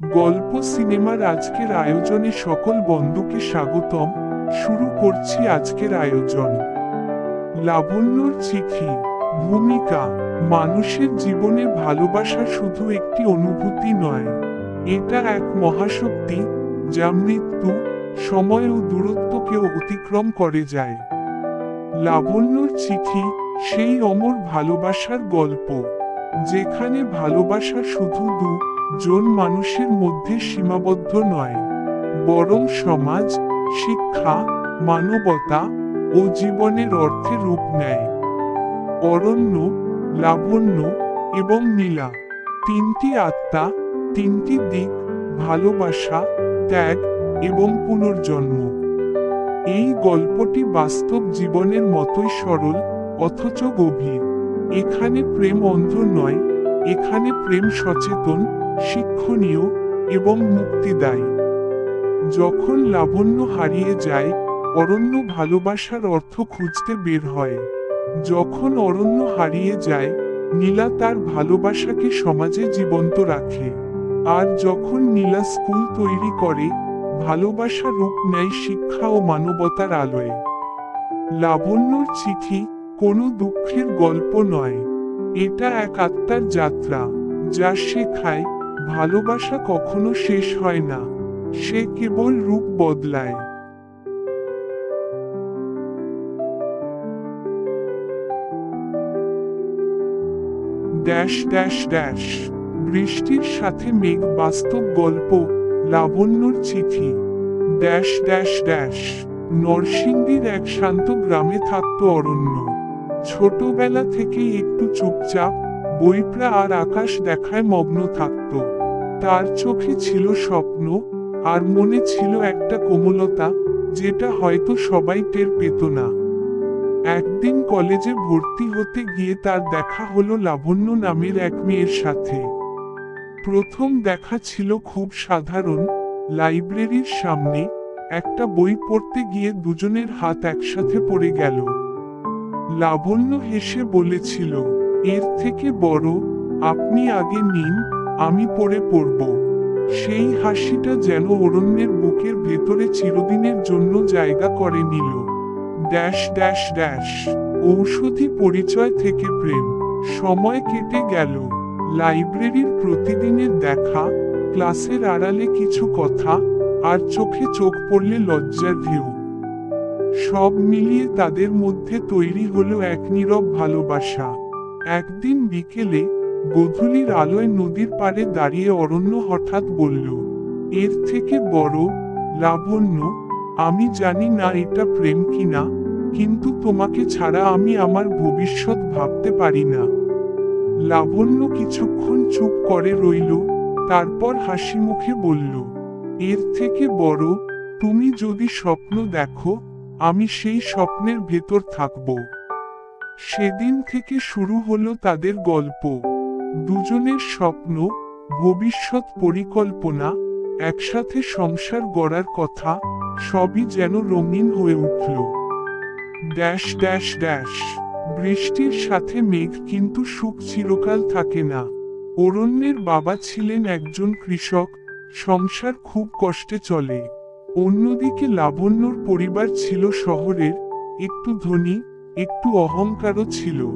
গল্প সিনেমার আজকের আয়োজনে সকল বন্ধুকে স্বাগতম। শুরু করছি আজকের আয়োজন। লাবণ্যর চিঠি, ভূমিকা, মানুষের জীবনে ভালোবাসা শুধু একটি অনুভূতি নয়। এটা এক মহাশক্তি যা মৃত্যু, সময় ও দূরত্বকেও অতিক্রম করে যায়। লাবণ্যর চিঠি সেই অমর ভালোবাসার গল্প, যেখানে ভালোবাসা শুধু দু জন মানুষের মধ্যে সীমাবদ্ধ নয়, বরং সমাজ, শিক্ষা, মানবতা ও জীবনের অর্থে রূপ নেয়। অরণ্য, লাবণ্য এবং নীলা, তিনটি আত্মা, তিনটি দিক, ভালোবাসা, ত্যাগ এবং পুনর্জন্ম। এই গল্পটি বাস্তব জীবনের মতোই সরল অথচ গভীর। এখানে প্রেম অন্ধ নয়, এখানে প্রেম সচেতন শিক্ষণীয় এবং মুক্তিদায়ী। যখন লাবণ্য হারিয়ে যায়, অরণ্য ভালোবাসার অর্থ খুঁজতে বের হয়। যখন অরণ্য হারিয়ে যায়, নীলা তার ভালোবাসাকে সমাজে জীবন্ত রাখে। আর যখন নীলা স্কুল তৈরি করে, ভালোবাসা রূপ নেয় শিক্ষা ও মানবতার আলোয়। লাবণ্যর চিঠি কোনো দুঃখের গল্প নয়। এটা এক আত্মার যাত্রা, যা শেখায় ভালোবাসা কখনো শেষ হয় না, সে কেবল রূপ বদলায়। ড্যাশ ড্যাশ ড্যাশ, বৃষ্টির সাথে মেঘ বাস্তব গল্প, লাবণ্যর চিঠি। ড্যাশ ড্যাশ ড্যাশ, নরসিংদীর এক শান্ত গ্রামে থাকত অরণ্য। ছোটবেলা থেকেই একটু চুপচাপ, বইপ্রা আর আকাশ দেখায় মগ্ন থাকত। তার চোখে ছিল স্বপ্ন, আর মনে ছিল একটা কোমলতা, যেটা হয়তো সবাই টের পেত না। একদিন কলেজে ভর্তি হতে গিয়ে তার দেখা হলো লাবণ্য নামের এক মেয়ের সাথে। প্রথম দেখা ছিল খুব সাধারণ, লাইব্রেরির সামনে, একটা বই পড়তে গিয়ে দুজনের হাত একসাথে পড়ে গেল। লাবণ্য হেসে বলেছিল, এর থেকে বড়, আপনি আগে নিন আমি পড়ে পড়ব। সেই হাসিটা যেন অরণ্যের বুকের ভেতরে চিরদিনের জন্য জায়গা করে নিল। Dash dash dash. ঔষধি পরিচয় থেকে প্রেম। সময় কেটে গেল। লাইব্রেরির প্রতিদিনের দেখা, ক্লাসের আড়ালে কিছু কথা, আর চোখে চোখ পড়লে লজ্জার ঢেউ। সব মিলিয়ে তাদের মধ্যে তৈরি হলো এক নীরব ভালোবাসা। একদিন বিকেলে গধূলির আলোয় নদীর পাড়ে দাঁড়িয়ে অরণ্য হঠাৎ বলল, এর থেকে বড়, লাবণ্য, আমি জানি না এটা প্রেম কিনা, কিন্তু তোমাকে ছাড়া আমি আমার ভবিষ্যৎ ভাবতে পারি না লাবণ্য কিছুক্ষণ চুপ করে রইল, তারপর হাসি মুখে বলল, এর থেকে বড়, তুমি যদি স্বপ্ন দেখো, আমি সেই স্বপ্নের ভেতর থাকব। সেদিন থেকে শুরু হলো তাদের গল্প। দুজনের স্বপ্ন, ভবিষ্যৎ পরিকল্পনা, একসাথে সংসার গড়ার কথা, সবই যেন রঙিন হয়ে উঠল। Dash dash dash. বৃষ্টির সাথে মেঘ কিন্তু সুখ চিরকাল থাকে না। অরণ্যের বাবা ছিলেন একজন কৃষক, সংসার খুব কষ্টে চলে। অন্যদিকে লাবণ্যর পরিবার ছিল শহরের, একটু ধনী, একটু অহংকারও ছিল।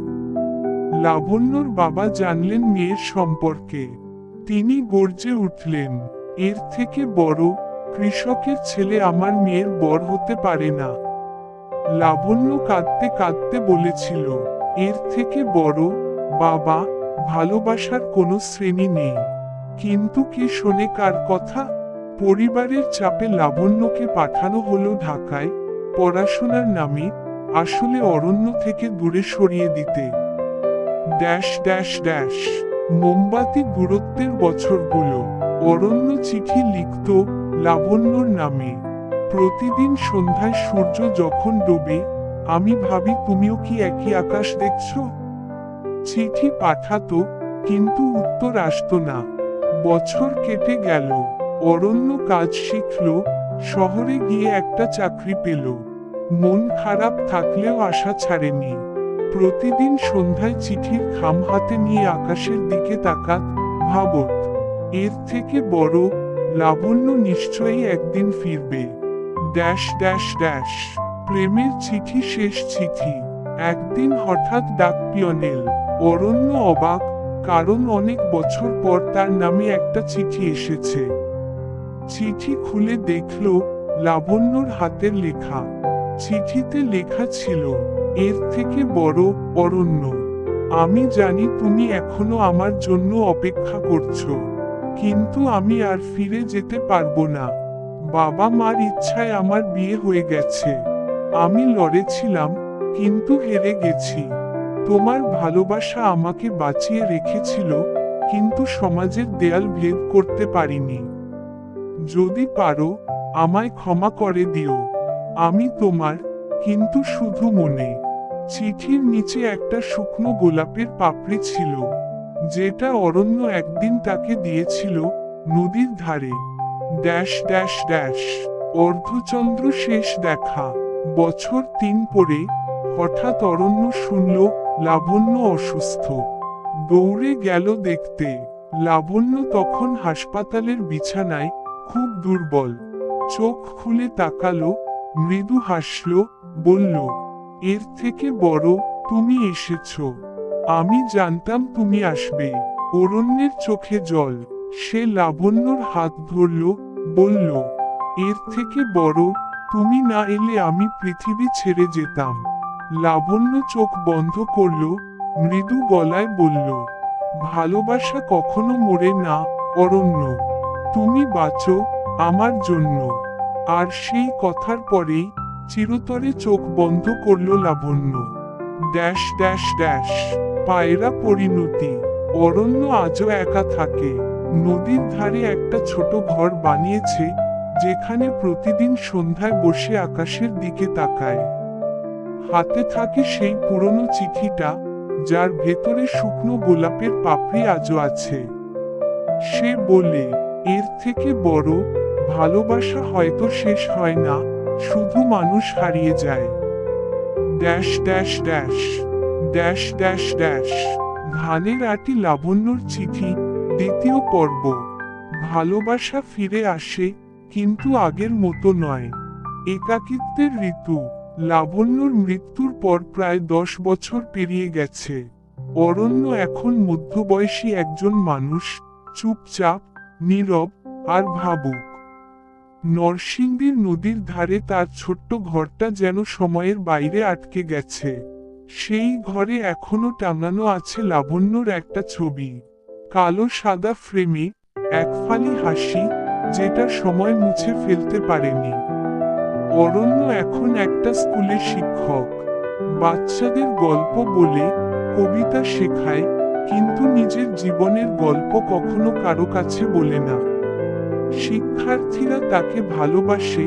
লাবণ্যর বাবা জানলেন মেয়ের সম্পর্কে। তিনি গর্জে উঠলেন, এর থেকে বড় কৃষকের ছেলে আমার মেয়ের বর হতে পারে না। লাবণ্য কাঁদতে কাঁদতে বলেছিল, এর থেকে বড় বাবা ভালোবাসার কোনো শ্রেণি নেই। কিন্তু কে শোনে কার কথা? পরিবারের চাপে লাবণ্যকে পাঠানো হলো ঢাকায় পড়াশোনার নামে, আসলে অরণ্য থেকে দূরে সরিয়ে দিতে। Dash dash dash. মোমবাতি গুরুত্বের বছরগুলো, অরণ্য চিঠি লিখত লাবণ্যর নামে। প্রতিদিন সন্ধ্যায় সূর্য যখন ডোবে, আমি ভাবি, তুমিও কি একই আকাশ দেখছ? চিঠি পাঠাতো, কিন্তু উত্তর আসতো না। বছর কেটে গেল, অরণ্য কাজ শিখল, শহরে গিয়ে একটা চাকরি পেল। মন খারাপ থাকলেও আশা ছাড়েনি। প্রতিদিন সন্ধ্যায় চিঠির খাম হাতে নিয়ে আকাশের দিকে তাকাত ভাবত, এর থেকে বড় লাবণ্য নিশ্চয়ই একদিন ফিরবে। ড্যাশ ড্যাশ ড্যাশ, প্রেমের চিঠি, শেষ চিঠি। একদিন হঠাৎ ডাক পিয়নেল। অরণ্য অবাক, কারণ অনেক বছর পর তার নামে একটা চিঠি এসেছে। চিঠি খুলে দেখল লাবণ্যর হাতের লেখা। চিঠিতে লেখা ছিল, এর থেকে বড় অরণ্য। আমি জানি তুমি এখনও আমার জন্য অপেক্ষা করছ, কিন্তু আমি আর ফিরে যেতে পারব না। বাবা মার ইচ্ছায় আমার বিয়ে হয়ে গেছে। আমি লড়েছিলাম কিন্তু হেরে গেছি। তোমার ভালোবাসা আমাকে বাঁচিয়ে রেখেছিল, কিন্তু সমাজের দেয়াল ভেদ করতে পারিনি। যদি পারো, আমায় ক্ষমা করে দিও। আমি তোমার, কিন্তু শুধু মনে, চিঠির নিচে একটা শুকনো গোলাপের পাপড়ি ছিল, যেটা অরণ্য একদিন তাকে দিয়েছিল নদীর ধারে। ড্যাশ ড্যাশ ড্যাশ, অর্ধচন্দ্র শেষ দেখা। বছর তিন পরে হঠাৎ অরণ্য শুনল লাবণ্য অসুস্থ। দৌড়ে গেল দেখতে, লাবণ্য তখন হাসপাতালের বিছানায় খুব দুর্বল। চোখ খুলে তাকালো মৃদু হাসল, বলল, এর থেকে বড় তুমি এসেছ। আমি জানতাম তুমি আসবে। অরণ্যের চোখে জল। সে লাবণ্যর হাত ধরল, বলল, এর থেকে বড় তুমি না এলে আমি পৃথিবী ছেড়ে যেতাম। লাবণ্য চোখ বন্ধ করল, মৃদু গলায় বলল, ভালোবাসা কখনো মরে না, অরণ্য। তুমি বাঁচো আমার জন্য। আর সেই কথার পরেই চিরতরে চোখ বন্ধ করল লাবণ্য। ড্যাশ ড্যাশ ড্যাশ, পায়রা পরিণতি। অরণ্য আজও একা থাকে। নদীর ধারে একটা ছোট ঘর বানিয়েছে, যেখানে প্রতিদিন সন্ধ্যায় বসে আকাশের দিকে তাকায়। হাতে থাকে সেই পুরনো চিঠিটা, যার ভেতরে শুকনো গোলাপের পাপড়ি আজও আছে। সে বলে, এর থেকে বড় ভালোবাসা হয়তো শেষ হয় না, শুধু মানুষ হারিয়ে যায়। Dash dash dash dash dash dash, ধানের আটি লাবণ্যর চিঠি, দ্বিতীয় পর্ব। ভালোবাসা ফিরে আসে, কিন্তু আগের মতো নয়। একাকিত্বের ঋতু, লাবণ্যর মৃত্যুর পর প্রায় দশ বছর পেরিয়ে গেছে। অরণ্য এখন মধ্যবয়সী একজন মানুষ, চুপচাপ, নীরব, আর ভাবুক। নরসিংদীর নদীর ধারে তার ছোট্ট ঘরটা যেন সময়ের বাইরে আটকে গেছে। সেই ঘরে এখনও টাঙানো আছে লাবণ্যর একটা ছবি। কালো সাদা ফ্রেমে এক ফালি হাসি, যেটা সময় মুছে ফেলতে পারেনি। অরণ্য এখন একটা স্কুলে শিক্ষক। বাচ্চাদের গল্প বলে কবিতা শেখায়, কিন্তু নিজের জীবনের গল্প কখনো কারও কাছে বলে না। শিক্ষার্থীরা তাকে ভালোবাসে,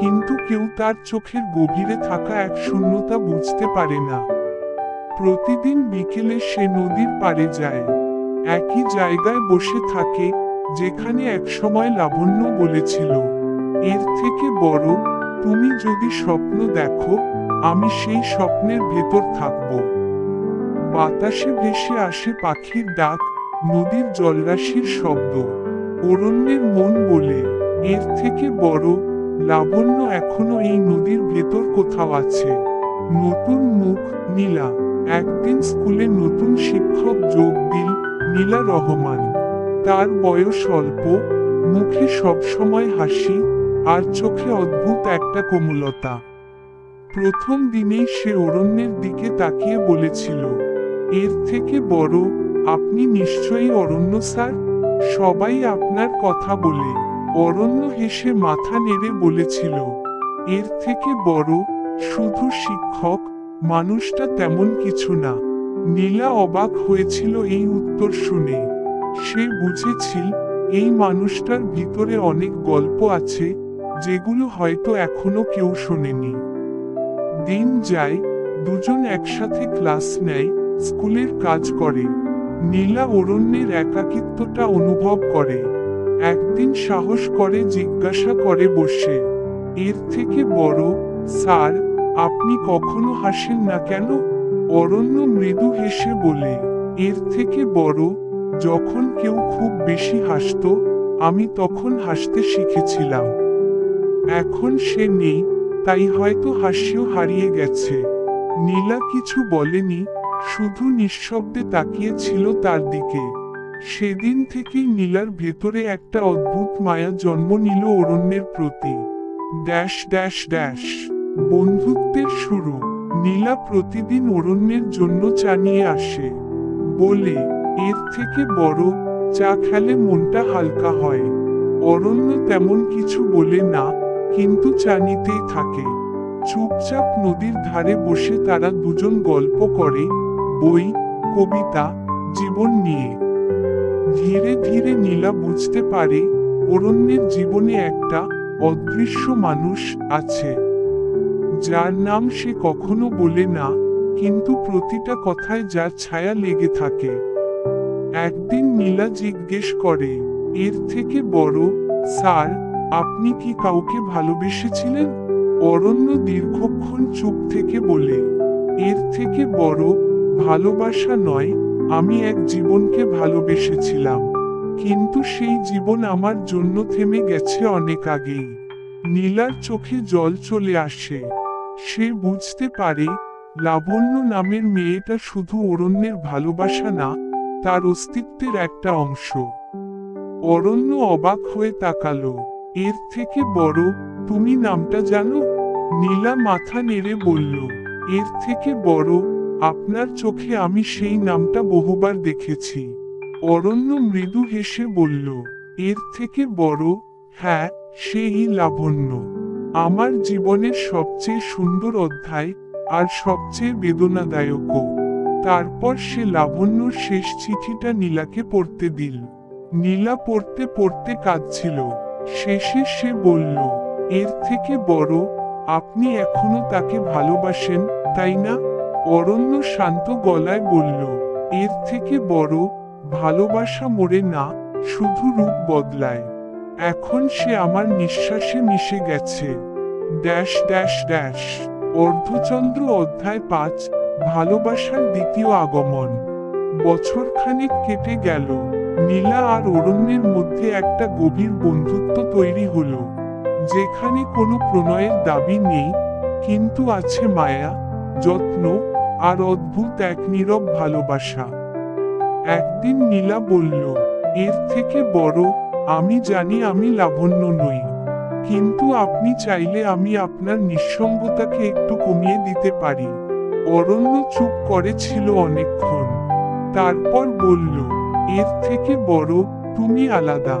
কিন্তু কেউ তার চোখের গভীরে থাকা এক শূন্যতা বুঝতে পারে না। প্রতিদিন বিকেলে সে নদীর পাড়ে যায়। একই জায়গায় বসে থাকে, যেখানে একসময় লাবণ্য বলেছিল, এর থেকে বড়, তুমি যদি স্বপ্ন দেখো, আমি সেই স্বপ্নের ভেতর থাকব। বাতাসে ভেসে আসে পাখির ডাক, নদীর জলরাশির শব্দ। অরণ্যের মন বলে, এর থেকে বড় লাবণ্য এখনও এই নদীর ভেতর কোথাও আছে। নতুন মুখ নীলা, একদিন স্কুলে নতুন শিক্ষক যোগ দিল নীলা রহমান। তার বয়স অল্প, মুখে সবসময় হাসি, আর চোখে অদ্ভুত একটা কোমলতা। প্রথম দিনেই সে অরণ্যের দিকে তাকিয়ে বলেছিল, এর থেকে বড়, আপনি নিশ্চয়ই অরণ্য স্যার? সবাই আপনার কথা বলে। অরণ্য হেসে মাথা নেড়ে বলেছিল, এর থেকে বড় শুধু শিক্ষক, মানুষটা তেমন কিছু না। নীলা অবাক হয়েছিল এই উত্তর শুনে। সে বুঝেছিল, এই মানুষটার ভিতরে অনেক গল্প আছে, যেগুলো হয়তো এখনও কেউ শোনেনি। দিন যায়, দুজন একসাথে ক্লাস নেয়, স্কুলের কাজ করে। নীলা অরণ্যের একাকিত্বটা অনুভব করে। একদিন সাহস করে, জিজ্ঞাসা করে বসে, এর থেকে বড়, স্যার, আপনি কখনো হাসেন না কেন? অরণ্য মৃদু হেসে বলে, এর থেকে বড়, যখন কেউ খুব বেশি হাসতো, আমি তখন হাসতে শিখেছিলাম। এখন সে নেই, তাই হয়তো হাসিও হারিয়ে গেছে। নীলা কিছু বলেনি শুধু নিঃশব্দে তাকিয়েছিল তার দিকে। সেদিন থেকেই নীলার ভেতরে একটা অদ্ভুত মায়া জন্ম নিল অরণ্যের প্রতি। Dash dash dash. বন্ধুত্বের শুরু। নীলা প্রতিদিন অরণ্যের জন্য চা নিয়ে আসে। বলে, এর থেকে বড় চা খেলে মনটা হালকা হয়। অরণ্য তেমন কিছু বলে না, কিন্তু চা নিতেই থাকে। চুপচাপ নদীর ধারে বসে তারা দুজন গল্প করে বই, কবিতা, জীবন নিয়ে। ধীরে ধীরে নীলা বুঝতে পারে অরণ্যের জীবনে একটা অদৃশ্য মানুষ আছে, যার নাম সে কখনো বলে না, কিন্তু প্রতিটা কথায় যার ছায়া লেগে থাকে। একদিন নীলা জিজ্ঞেস করে, এর থেকে বড় স্যার আপনি কি কাউকে ভালোবেসেছিলেন? অরণ্য দীর্ঘক্ষণ চুপ থেকে বলে, এর থেকে বড় ভালোবাসা নয়, আমি এক জীবনকে ভালোবেসেছিলাম। কিন্তু সেই জীবন আমার জন্য থেমে গেছে অনেক আগেই। নীলার চোখে জল চলে আসে। সে বুঝতে পারে, লাবণ্য নামের মেয়েটা শুধু অরণ্যের ভালোবাসা না, তার অস্তিত্বের একটা অংশ। অরণ্য অবাক হয়ে তাকালো। এর থেকে বড়, তুমি নামটা জানো? নীলা মাথা নেড়ে বলল, এর থেকে বড় আপনার চোখে আমি সেই নামটা বহুবার দেখেছি। অরণ্য মৃদু হেসে বলল, এর থেকে বড় হ্যাঁ সেই লাবণ্য। আমার জীবনের সবচেয়ে সুন্দর অধ্যায় আর সবচেয়ে বেদনাদায়কও তারপর সে লাবণ্যর শেষ চিঠিটা নীলাকে পড়তে দিল। নীলা পড়তে পড়তে কাঁদছিল। শেষে সে বলল, এর থেকে বড়, আপনি এখনও তাকে ভালোবাসেন, তাই না? অরণ্য শান্ত গলায় বলল, এর থেকে বড় ভালোবাসা মরে না, শুধু রূপ বদলায়। এখন সে আমার নিঃশ্বাসে মিশে গেছে। Dash dash dash. অর্ধচন্দ্র অধ্যায় পাঁচ, ভালোবাসার দ্বিতীয় আগমন। বছরখানেক কেটে গেল, নীলা আর অরণ্যের মধ্যে একটা গভীর বন্ধুত্ব তৈরি হলো, যেখানে কোনো প্রণয়ের দাবি নেই, কিন্তু আছে মায়া। যত্ন আর অদ্ভুত এক নীরব ভালোবাসা। একদিন নীলা বলল, এর থেকে বড়, আমি জানি আমি লাবণ্য নই। কিন্তু আপনি চাইলে আমি আপনার নিঃসঙ্গতাকে একটু কমিয়ে দিতে পারি। অরণ্য চুপ করেছিল অনেকক্ষণ। তারপর বলল, এর থেকে বড়, তুমি আলাদা।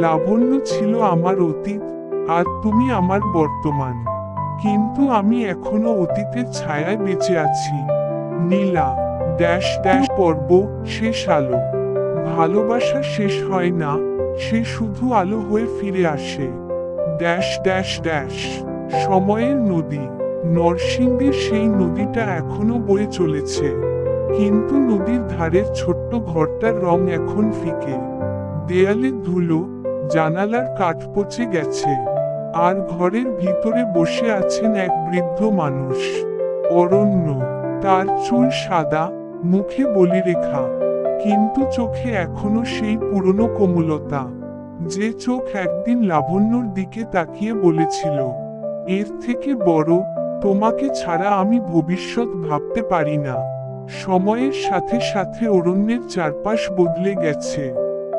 লাবণ্য ছিল আমার অতীত, আর তুমি আমার বর্তমান। কিন্তু আমি এখনও অতীতের ছায়ায় বেঁচে আছি। নীলা, ড্যাশ ড্যাশ, পর্ব শেষ আলো। ভালোবাসা শেষ হয় না, সে শুধু আলো হয়ে ফিরে আসে। ড্যাশ ড্যাশ ড্যাশ, সময়ের নদী। নরসিংদীর সেই নদীটা এখনও বয়ে চলেছে। কিন্তু নদীর ধারের ছোট্ট ঘরটার রং এখন ফিকে। দেয়ালে ধুলো, জানালার কাঠ পচে গেছে। আর ঘরের ভিতরে বসে আছেন এক বৃদ্ধ মানুষ। অরণ্য, তার চুল সাদা, মুখে বলি রেখা কিন্তু চোখে এখনও সেই পুরনো কোমলতা। যে চোখ একদিন লাবণ্যর দিকে তাকিয়ে বলেছিল, এর থেকে বড়, তোমাকে ছাড়া আমি ভবিষ্যৎ ভাবতে পারি না। সময়ের সাথে সাথে অরণ্যের চারপাশ বদলে গেছে।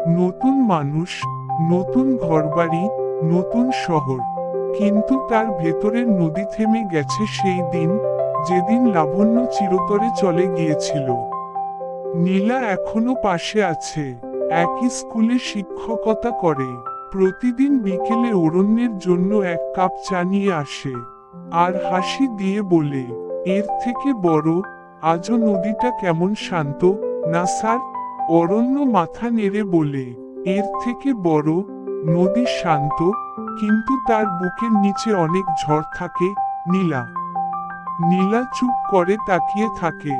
নতুন মানুষ, নতুন ঘরবাড়ি নতুন শহর। কিন্তু তার ভেতরের নদী থেমে গেছে সেই দিন, যেদিন লাবণ্য চিরতরে চলে গিয়েছিল। নীলা এখনও পাশে আছে, একই স্কুলে শিক্ষকতা করে। প্রতিদিন বিকেলে অরণ্যের জন্য এক কাপ চা নিয়ে আসে। আর হাসি দিয়ে বলে, এর থেকে বড়, আজও নদীটা কেমন শান্ত? না স্যার, অরণ্য মাথা নেড়ে বলে, এর থেকে বড় নদী শান্ত, কিন্তু তার বুকের নিচে অনেক ঝড় থাকে, নীলা। নীলা চুপ করে তাকিয়ে থাকে।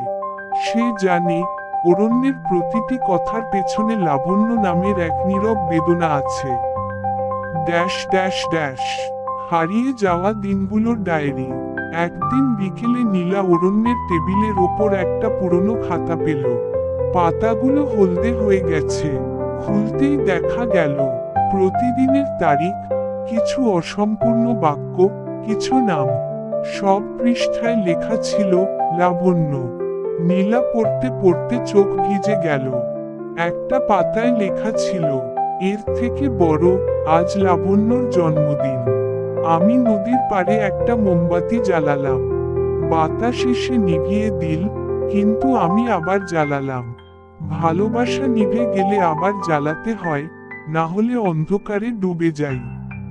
সে জানে, অরণ্যের প্রতিটি কথার পেছনে লাবণ্য নামের এক নীরব বেদনা আছে। Dash dash dash. হারিয়ে যাওয়া দিনগুলোর ডায়েরি। একদিন বিকেলে নীলা অরণ্যের টেবিলের ওপর একটা পুরনো খাতা পেল। পাতাগুলো হলদে হয়ে গেছে। খুলতেই দেখা গেল। প্রতিদিনের তারিখ, কিছু অসম্পূর্ণ বাক্য, কিছু নাম, সব পৃষ্ঠায় লেখা ছিল লাবণ্য। নীলা পড়তে পড়তে চোখ ভিজে গেল। একটা পাতায় লেখা ছিল, এর থেকে বড় আজ লাবণ্যর জন্মদিন। আমি নদীর পাড়ে একটা মোমবাতি জ্বালালাম। বাতাস এসে নিভিয়ে দিল, কিন্তু আমি আবার জ্বালালাম। ভালোবাসা নিভে গেলে আবার জ্বালাতে হয় না হলে অন্ধকারে ডুবে যাই।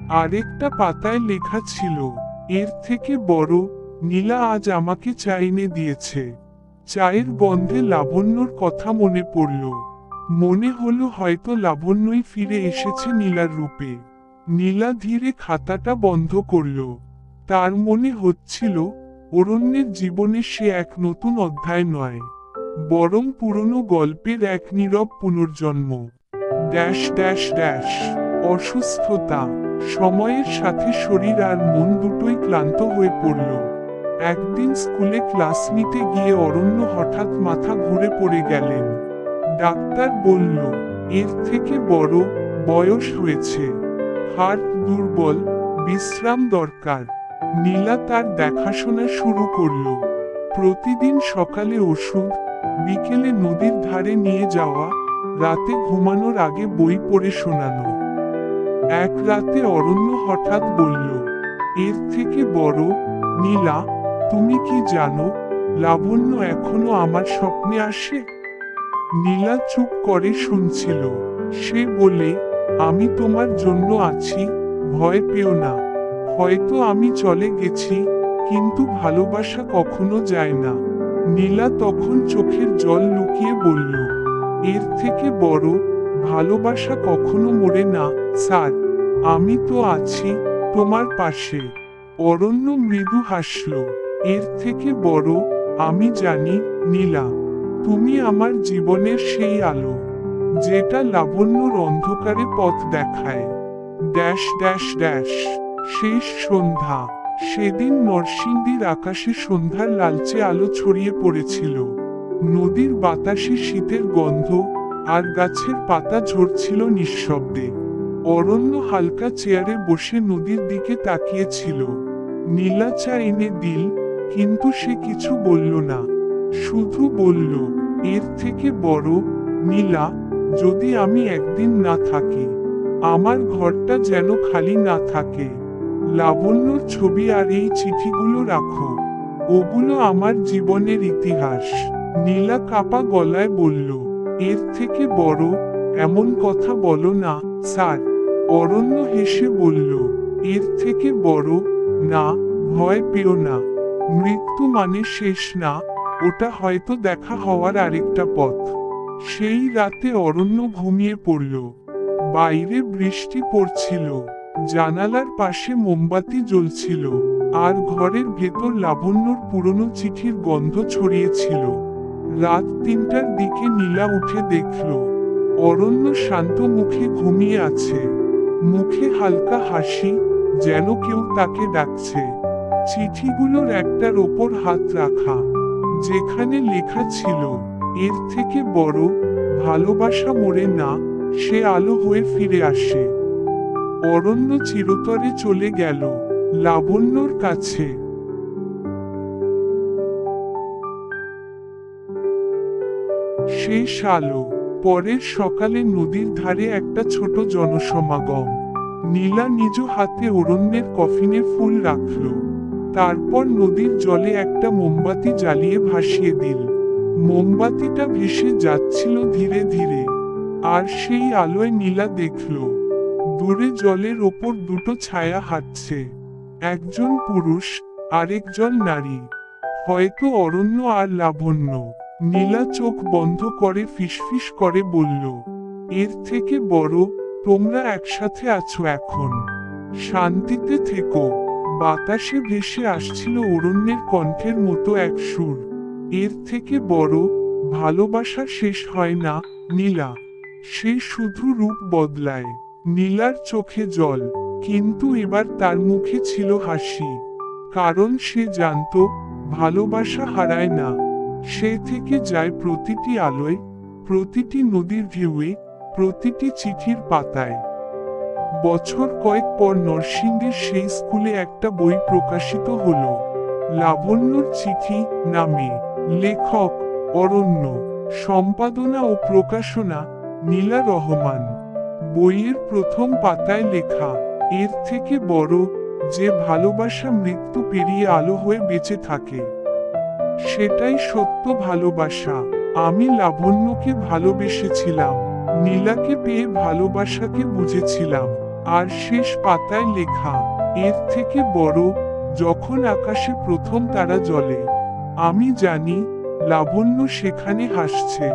আরেকটা পাতায় লেখা ছিল, এর থেকে বড়, নীলা আজ আমাকে চা এনে দিয়েছে। চায়ের গন্ধে লাবণ্যর কথা মনে পড়ল। মনে হলো হয়তো লাবণ্যই ফিরে এসেছে নীলার রূপে। নীলা ধীরে খাতাটা বন্ধ করল। তার মনে হচ্ছিল, অরণ্যের জীবনে সে এক নতুন অধ্যায় নয়, বরং পুরনো গল্পের এক নীরব পুনর্জন্ম। ড্যাশ ড্যাশ ড্যাশ, অসুস্থতা, সময়ের সাথে শরীর আর মন দুটোই ক্লান্ত হয়ে পড়ল। একদিন স্কুলে ক্লাস নিতে গিয়ে অরণ্য হঠাৎ মাথা ঘুরে পড়ে গেলেন। ডাক্তার বলল, এর থেকে বড় বয়স হয়েছে। হার্ট দুর্বল, বিশ্রাম দরকার। নীলা তার দেখাশোনা শুরু করল। প্রতিদিন সকালে ওষুধ, বিকেলে নদীর ধারে নিয়ে যাওয়া রাতে ঘুমানোর আগে বই পড়ে শোনানো এক রাতে অরণ্য হঠাৎ বলল, এর থেকে বড়, নীলা, তুমি কি জানো, লাবণ্য এখনও আমার স্বপ্নে আসে? নীলা চুপ করে শুনছিল। সে বলে, আমি তোমার জন্য আছি, ভয় পেও না। হয়তো আমি চলে গেছি, কিন্তু ভালোবাসা কখনো যায় না। নীলা তখন চোখের জল লুকিয়ে বলল এর থেকে বড় ভালোবাসা কখনো মরে না, স্যার। আমি তো আছি তোমার পাশে। অরণ্য মৃদু হাসল। এর থেকে বড় আমি জানি, নীলা, তুমি আমার জীবনের সেই আলো, যেটা লাবণ্যর অন্ধকারে পথ দেখায়। ড্যাশ ড্যাশ ড্যাশ, শেষ সন্ধ্যা। সেদিন নরসিংদীর আকাশে সন্ধ্যার লালচে আলো ছড়িয়ে পড়েছিল। নদীর বাতাসে শীতের গন্ধ আর গাছের পাতা ঝরছিল নিঃশব্দে। অরণ্য হালকা চেয়ারে বসে নদীর দিকে তাকিয়েছিল। নীলা চা এনে দিল, কিন্তু সে কিছু বলল না। শুধু বলল, এর থেকে বড়, নীলা, যদি আমি একদিন না থাকি, আমার ঘরটা যেন খালি না থাকে। লাবণ্যর ছবি আর এই চিঠিগুলো রাখো। ওগুলো আমার জীবনের ইতিহাস। নীলা কাপা গলায় বলল, এর থেকে বড় এমন কথা বলো না, স্যার। অরণ্য হেসে বলল, এর থেকে বড় না, ভয় পেও না। মৃত্যু মানে শেষ না, ওটা হয়তো দেখা হওয়ার আরেকটা পথ। সেই রাতে অরণ্য ঘুমিয়ে পড়ল। বাইরে বৃষ্টি পড়ছিল, জানালার পাশে মোমবাতি জ্বলছিল, আর ঘরের ভেতর লাবণ্যর পুরনো চিঠির গন্ধ ছড়িয়েছিল। রাত তিনটার দিকে নীলা উঠে দেখল, অরণ্য শান্ত মুখে ঘুমিয়ে আছে। মুখে হালকা হাসি, যেন কেউ তাকে ডাকছে। চিঠিগুলোর একটার ওপর হাত রাখা, যেখানে লেখা ছিল, এর থেকে বড়, ভালোবাসা মরে না, সে আলো হয়ে ফিরে আসে। অরণ্য চিরতরে চলে গেল, লাবণ্যর কাছে। শেষ আলো পরের সকালে নদীর ধারে একটা ছোট জনসমাগম। নীলা নিজ হাতে অরণ্যের কফিনে ফুল রাখল। তারপর নদীর জলে একটা মোমবাতি জ্বালিয়ে ভাসিয়ে দিল। মোমবাতিটা ভেসে যাচ্ছিল ধীরে ধীরে। আর সেই আলোয় নীলা দেখল, দূরে জলের ওপর দুটো ছায়া হাঁটছে। একজন পুরুষ, আরেকজন নারী। হয়তো অরণ্য আর লাবণ্য। নীলা চোখ বন্ধ করে ফিসফিস করে বলল, এর থেকে বড়, তোমরা একসাথে আছো এখন। শান্তিতে থেকো। বাতাসে ভেসে আসছিল অরণ্যের কণ্ঠের মতো এক সুর। এর থেকে বড়, ভালোবাসা শেষ হয় না, নীলা। সে শুধু রূপ বদলায়। নীলার চোখে জল, কিন্তু এবার তার মুখে ছিল হাসি। কারণ সে জানত, ভালোবাসা হারায় না। সে থেকে যায় প্রতিটি আলোয়, প্রতিটি নদীর ভিউয়ে, প্রতিটি চিঠির পাতায়। বছর কয়েক পর নরসিংদীর সেই স্কুলে একটা বই প্রকাশিত হল, লাবণ্যর চিঠি নামে, লেখক অরণ্য, সম্পাদনা ও প্রকাশনা নীলা রহমান। বইয়ের প্রথম পাতায় লেখা, এর থেকে বড় যে ভালোবাসা মৃত্যু পেরিয়ে আলো হয়ে বেঁচে থাকে। সেটাই সত্য ভালোবাসা। আমি লাবণ্যকে ভালোবেসেছিলাম, নীলাকে পেয়ে ভালোবাসাকে বুঝেছিলাম, আর শেষ পাতায় লেখা, এর থেকে বড়, যখন আকাশে প্রথম তারা জ্বলে। আমি জানি, লাবণ্য সেখানে হাসছে,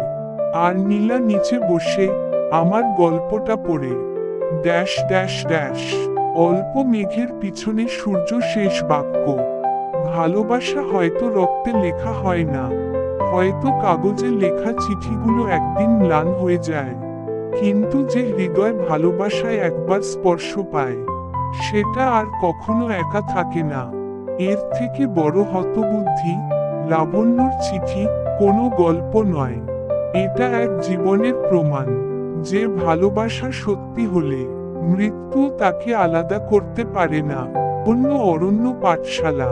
আর নীলা নিচে বসে আমার গল্পটা পড়ে। ড্যাশ ড্যাশ ড্যাশ, অল্প মেঘের পিছনে সূর্য শেষ বাক্য। ভালোবাসা হয়তো রক্তে লেখা হয় না। হয়তো কাগজে লেখা চিঠিগুলো একদিন ম্লান হয়ে যায়। কিন্তু যে হৃদয় ভালোবাসায় একবার স্পর্শ পায়, সেটা আর কখনো একা থাকে না। এর থেকে বড় হতবুদ্ধি, লাবণ্যর চিঠি, কোনো গল্প নয়। এটা এক জীবনের প্রমাণ, যে ভালোবাসা সত্যি হলে মৃত্যু তাকে আলাদা করতে পারে না। অন্য অরণ্য পাঠশালা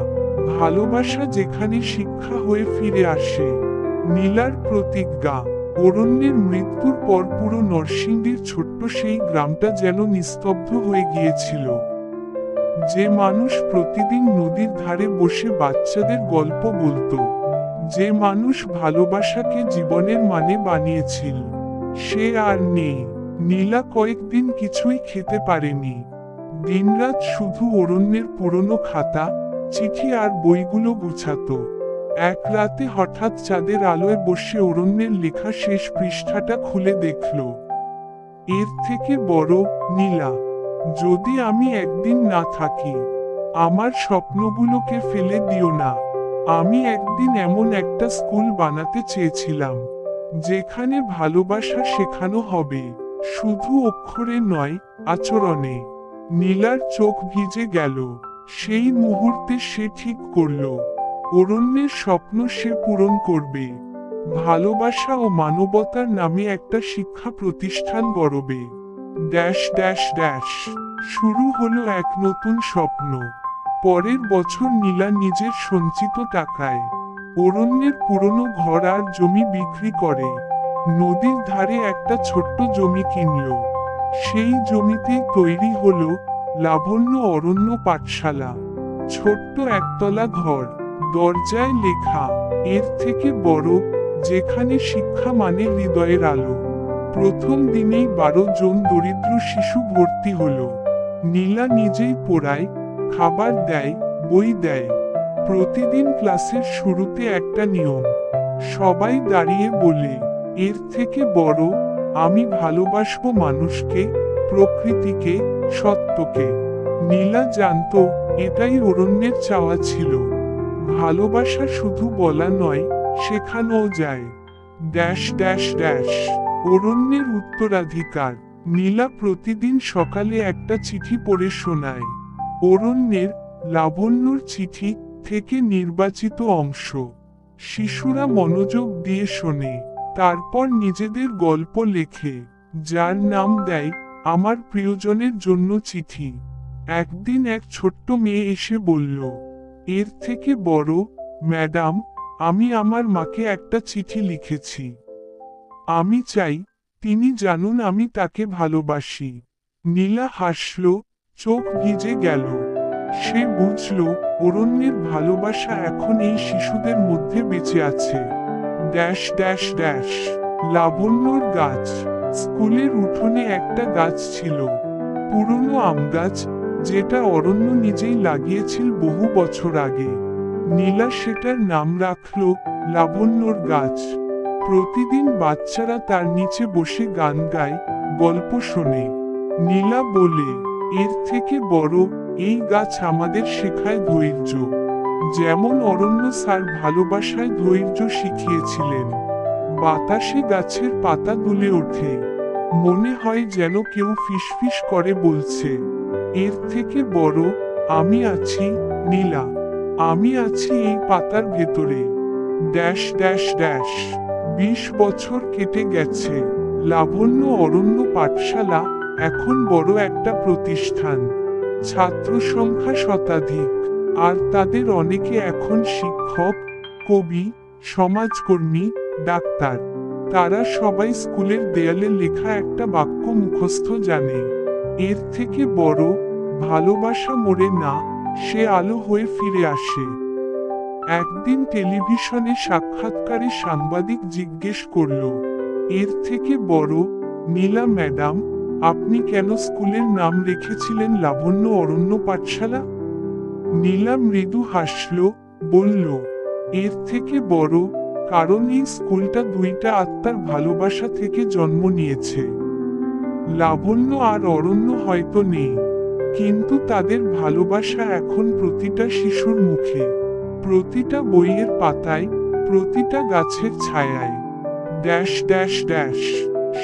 ভালোবাসা যেখানে শিক্ষা হয়ে ফিরে আসে। নীলার প্রতিজ্ঞা, অরণ্যের মৃত্যুর পর পুরো নরসিংদীর ছোট্ট সেই গ্রামটা যেন নিস্তব্ধ হয়ে গিয়েছিল। যে মানুষ প্রতিদিন নদীর ধারে বসে বাচ্চাদের গল্প বলতো, যে মানুষ ভালোবাসাকে জীবনের মানে বানিয়েছিল, সে আর নেই। নীলা কয়েকদিন কিছুই খেতে পারেনি। দিনরাত শুধু অরণ্যের পুরনো খাতা চিঠি আর বইগুলো গুছাতো। এক রাতে হঠাৎ চাঁদের আলোয় বসে অরণ্যের লেখা শেষ পৃষ্ঠাটা খুলে দেখল। এর থেকে বড়, নীলা, যদি আমি একদিন না থাকি, আমার স্বপ্নগুলোকে ফেলে দিও না। আমি একদিন এমন একটা স্কুল বানাতে চেয়েছিলাম, যেখানে ভালোবাসা শেখানো হবে, শুধু অক্ষরে নয়, আচরণে। নীলার চোখ ভিজে গেল। সেই মুহূর্তে সে ঠিক করল। অরণ্যের স্বপ্ন সে পূরণ করবে। ভালোবাসা ও মানবতার নামে একটা শিক্ষা প্রতিষ্ঠান গড়বে। Dash dash dash. শুরু হলো এক নতুন স্বপ্ন। পরের বছর নীলা নিজের সঞ্চিত টাকায়। অরণ্যের পুরনো ঘর আর জমি বিক্রি করে। নদীর ধারে একটা ছোট্ট জমি কিনল। সেই জমিতে তৈরি হলো লাবণ্য অরণ্য পাঠশালা, ছোট্ট একতলা ঘর, দরজায় লেখা, এর থেকে বড়, যেখানে শিক্ষা মানে হৃদয়ের আলো। প্রথম দিনেই বারো জন দরিদ্র শিশু ভর্তি হলো। নীলা নিজেই পড়ায়, খাবার দেয়, বই দেয়। প্রতিদিন ক্লাসের শুরুতে একটা নিয়ম, সবাই দাঁড়িয়ে বলে, এর থেকে বড়, আমি ভালোবাসবো মানুষকে, প্রকৃতিকে সত্যকে। নীলা জানতো, এটাই অরণ্যের চাওয়া ছিল। ভালোবাসা শুধু বলা নয়, শেখানোও যায়। Dash dash dash. অরণ্যের উত্তরাধিকার। নীলা প্রতিদিন সকালে একটা চিঠি পড়ে শোনায়। অরণ্যের লাবণ্যর চিঠি থেকে নির্বাচিত অংশ। শিশুরা মনোযোগ দিয়ে শোনে। তারপর নিজেদের গল্প লেখে, যার নাম দেয় আমার প্রিয়জনের জন্য চিঠি। একদিন এক ছোট্ট মেয়ে এসে বলল, এর থেকে বড়, ম্যাডাম, আমি আমার মাকে একটা চিঠি লিখেছি। আমি চাই তিনি জানুন আমি তাকে ভালোবাসি নীলা হাসল, চোখ ভিজে গেল। সে বুঝল, অরণ্যের ভালোবাসা এখন এই শিশুদের মধ্যে বেঁচে আছে। ড্যাশ ড্যাশ ড্যাশ, লাবণ্যর গাছ। স্কুলের উঠোনে একটা গাছ ছিল, পুরনো আম গাছ, যেটা অরণ্য নিজেই লাগিয়েছিল বহু বছর আগে। নীলা সেটার নাম রাখল লাবণ্যর গাছ। প্রতিদিন বাচ্চারা তার নিচে বসে গান গায়, গল্প শোনে। নীলা বলে, এর থেকে বড় এই গাছ আমাদের শেখায় ধৈর্য। যেমন অরণ্য স্যার ভালোবাসায় ধৈর্য শিখিয়েছিলেন। বাতাসে গাছের পাতা দুলে ওঠে। মনে হয় যেন কেউ ফিসফিস করে বলছে, এর থেকে বড় আমি আছি নীলা, আমি আছি এই পাতার ভেতরে। ড্যাশ ড্যাশ ড্যাশ, বিশ বছর কেটে গেছে। লাবণ্য অরণ্য পাঠশালা এখন বড় একটা প্রতিষ্ঠান। ছাত্র সংখ্যা শতাধিক, আর তাদের অনেকে এখন শিক্ষক, কবি, সমাজকর্মী ডাক্তার। তারা সবাই স্কুলের দেয়ালে লেখা একটা বাক্য মুখস্থ জানে। এর থেকে বড়, ভালোবাসা মরে না, সে আলো হয়ে ফিরে আসে। একদিন টেলিভিশনে সাক্ষাৎকারে সাংবাদিক জিজ্ঞেস করল, এর থেকে বড়, নীলা ম্যাডাম, আপনি কেন স্কুলের নাম রেখেছিলেন লাবণ্য অরণ্য পাঠশালা? নীলা মৃদু হাসল, বলল, এর থেকে বড় কারণ এই স্কুলটা দুইটা আত্মার ভালোবাসা থেকে জন্ম নিয়েছে। লাবণ্য আর অরণ্য হয়তো নেই, কিন্তু তাদের ভালোবাসা এখন প্রতিটা শিশুর মুখে, প্রতিটা বইয়ের পাতায়, প্রতিটা গাছের ছায়ায়। ড্যাশ ড্যাশ ড্যাশ,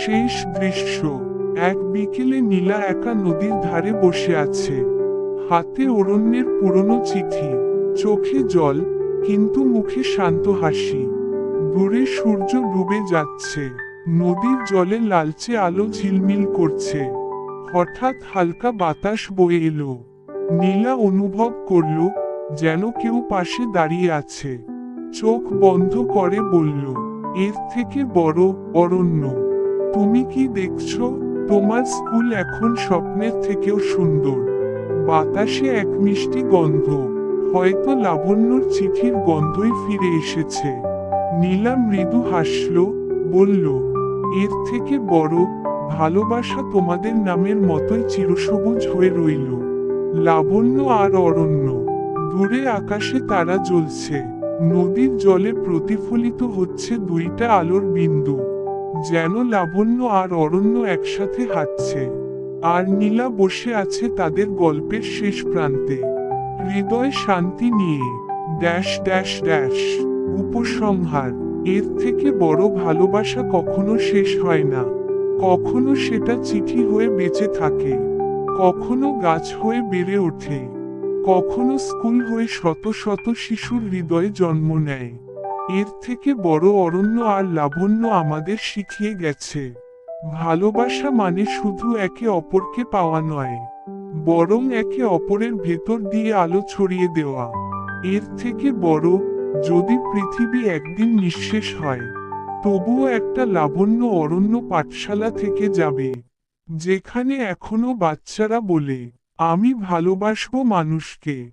শেষ দৃশ্য। এক বিকেলে নীলা একা নদীর ধারে বসে আছে। হাতে অরণ্যের পুরনো চিঠি, চোখে জল, কিন্তু মুখে শান্ত হাসি। দূরে সূর্য ডুবে যাচ্ছে। নদীর জলে লালচে আলো ঝিলমিল করছে। হঠাৎ হালকা বাতাস বয়ে এলো। নীলা অনুভব করল যেন কেউ পাশে দাঁড়িয়ে আছে। চোখ বন্ধ করে বলল, এর থেকে বড় অরণ্য। তুমি কি দেখছ? তোমার স্কুল এখন স্বপ্নের থেকেও সুন্দর। বাতাসে এক মিষ্টি গন্ধ। হয়তো লাবণ্যর চিঠির গন্ধই ফিরে এসেছে। নীলা মৃদু হাসল, বলল, এর থেকে বড় ভালোবাসা তোমাদের নামের মতোই চিরসবুজ হয়ে রইল। লাবণ্য আর অরণ্য, দূরে আকাশে তারা জ্বলছে। নদীর জলে প্রতিফলিত হচ্ছে দুইটা আলোর বিন্দু, যেন লাবণ্য আর অরণ্য একসাথে হাঁটছে। আর নীলা বসে আছে তাদের গল্পের শেষ প্রান্তে। হৃদয় শান্তি নিয়ে, ড্যাশ ড্যাশ ড্যাশ। উপসংহার, এর থেকে বড় ভালোবাসা কখনো শেষ হয় না। কখনো সেটা চিঠি হয়ে বেঁচে থাকে, কখনো গাছ হয়ে বেড়ে ওঠে, কখনো স্কুল হয়ে শত শত শিশুর হৃদয়ে জন্ম নেয়। এর থেকে বড় অরণ্য আর লাবণ্য আমাদের শিখিয়ে গেছে। ভালোবাসা মানে শুধু একে অপরকে পাওয়া নয়, বরং একে অপরের ভেতর দিয়ে আলো ছড়িয়ে দেওয়া। এর থেকে বড় যদি পৃথিবী একদিন নিঃশেষ হয়, তবুও একটা লাবণ্য অরণ্য পাঠশালা থেকে যাবে, যেখানে এখনও বাচ্চারা বলে, আমি ভালোবাসবো মানুষকে।